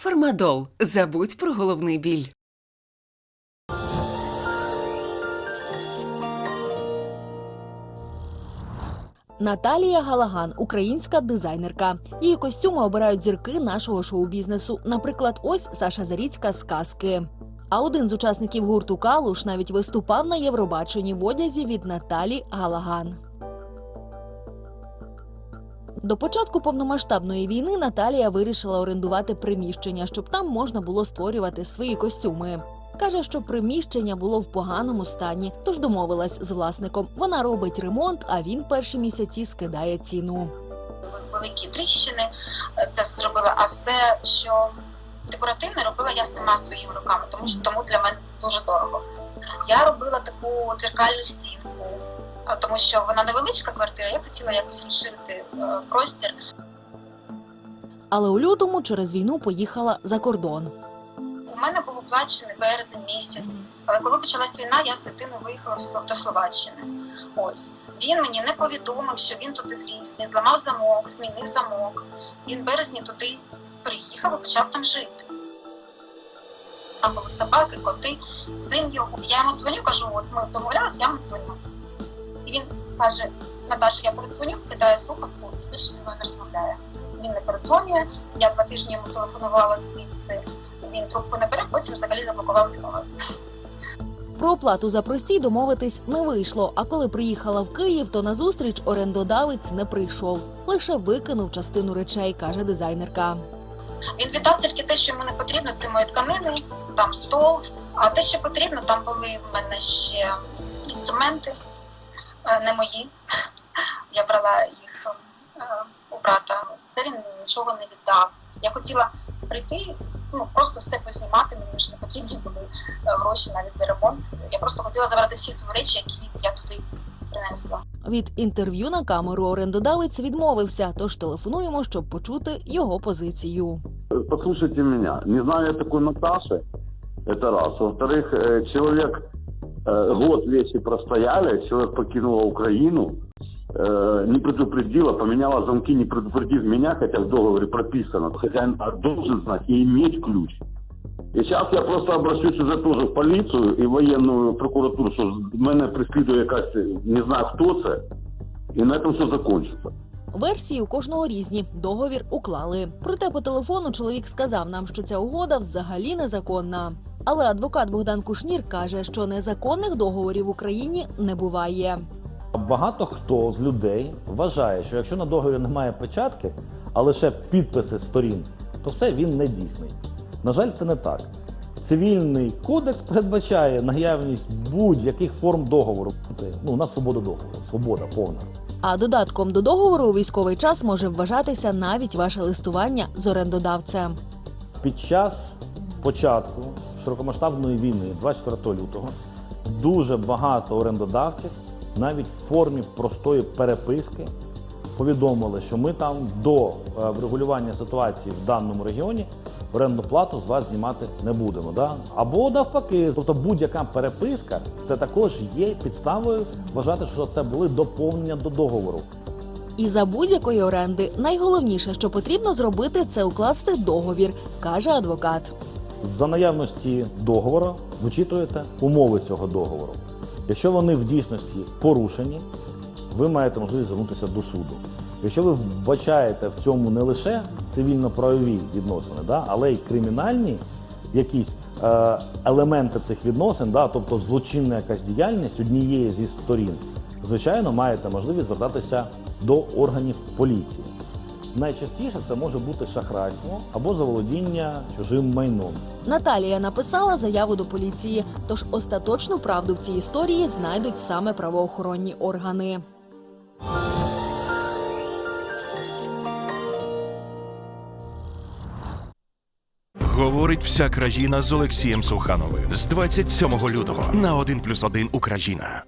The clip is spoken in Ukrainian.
Фармадол. Забудь про головний біль. Наталія Галаган, українська дизайнерка. Її костюми обирають зірки нашого шоу-бізнесу. Наприклад, ось Саша Заріцька з казки. А один з учасників гурту Калуш навіть виступав на Євробаченні в одязі від Наталі Галаган. До початку повномасштабної війни Наталія вирішила орендувати приміщення, щоб там можна було створювати свої костюми. Каже, що приміщення було в поганому стані, тож домовилась з власником. Вона робить ремонт, а він перші місяці скидає ціну. великі тріщини. Це зробила, а все, що декоративне, робила я сама своїми руками, тому що тому для мене це дуже дорого. Я робила таку дзеркальну стінку, а, тому що вона невеличка квартира. Я хотіла якось розширити е, простір. Але у лютому через війну поїхала за кордон. У мене був оплачений березень місяць. Але коли почалась війна, я з дитиною виїхала до Словаччини. Ось він мені не повідомив, що він туди вліз, він зламав замок, змінив замок. Він в березні туди приїхав і почав там жити. Там були собаки, коти, син його. Я йому дзвоню, кажу, от ми домовлялися, я йому дзвоню. І він каже: Наташа, я передзвоню, кидаю слухавку і більше зі мною не розмовляє. Він не передзвонює. Я два тижні йому телефонувала звідси. Він трубку не бере, потім взагалі заблокував номер. Про оплату за простій домовитись не вийшло. А коли приїхала в Київ, то на зустріч орендодавець не прийшов. Лише викинув частину речей, каже дизайнерка. Він віддав тільки те, що йому не потрібно, це мої тканини, там стол. А те, що потрібно, там були в мене ще інструменти, не мої. Я брала їх е, у брата. Це він нічого не віддав. Я хотіла прийти, ну просто все познімати. Мені ж не потрібні були е, гроші навіть за ремонт. Я просто хотіла забрати всі свої речі, які я туди принесла. Від інтерв'ю на камеру орендодавець відмовився, тож телефонуємо, щоб почути його позицію. Послушайте меня. Не знаю я такой Наташи. Это раз. Во-вторых, э, человек э, год вещи простояли, человек покинула Украину, э, не предупредила, поменяла замки, не предупредив меня, хотя в договоре прописано. Хозяин должен знать и иметь ключ. И сейчас я просто обращусь уже тоже в полицию и военную прокуратуру, що мене преслідує якась, не знаю хто це, і на этом все закончится. Версії у кожного різні. Договір уклали. Проте по телефону чоловік сказав нам, що ця угода взагалі незаконна. Але адвокат Богдан Кушнір каже, що незаконних договорів в Україні не буває. Багато хто з людей вважає, що якщо на договорі немає печатки, а лише підписи сторін, то все він не дійсний. На жаль, це не так. Цивільний кодекс передбачає наявність будь-яких форм договору. Ну, у нас свобода договору, свобода повна. А додатком до договору у військовий час може вважатися навіть ваше листування з орендодавцем. Під час початку широкомасштабної війни, 24 лютого, дуже багато орендодавців навіть в формі простої переписки повідомили, що ми там до е, врегулювання ситуації в даному регіоні орендну плату з вас знімати не будемо. Да? Або навпаки, тобто будь-яка переписка це також є підставою вважати, що це були доповнення до договору. І за будь-якої оренди найголовніше, що потрібно зробити, це укласти договір, каже адвокат. За наявності договору вичитуєте умови цього договору. Якщо вони в дійсності порушені, ви маєте можливість звернутися до суду. Якщо ви вбачаєте в цьому не лише цивільно-правові відносини, да, але й кримінальні якісь е, елементи цих відносин, да, тобто злочинна якась діяльність однієї зі сторін, звичайно, маєте можливість звертатися до органів поліції. Найчастіше це може бути шахрайство або заволодіння чужим майном. Наталія написала заяву до поліції, тож остаточну правду в цій історії знайдуть саме правоохоронні органи. Говорить вся країна з Олексієм Сухановим з 27 лютого на 1+,1 Україна.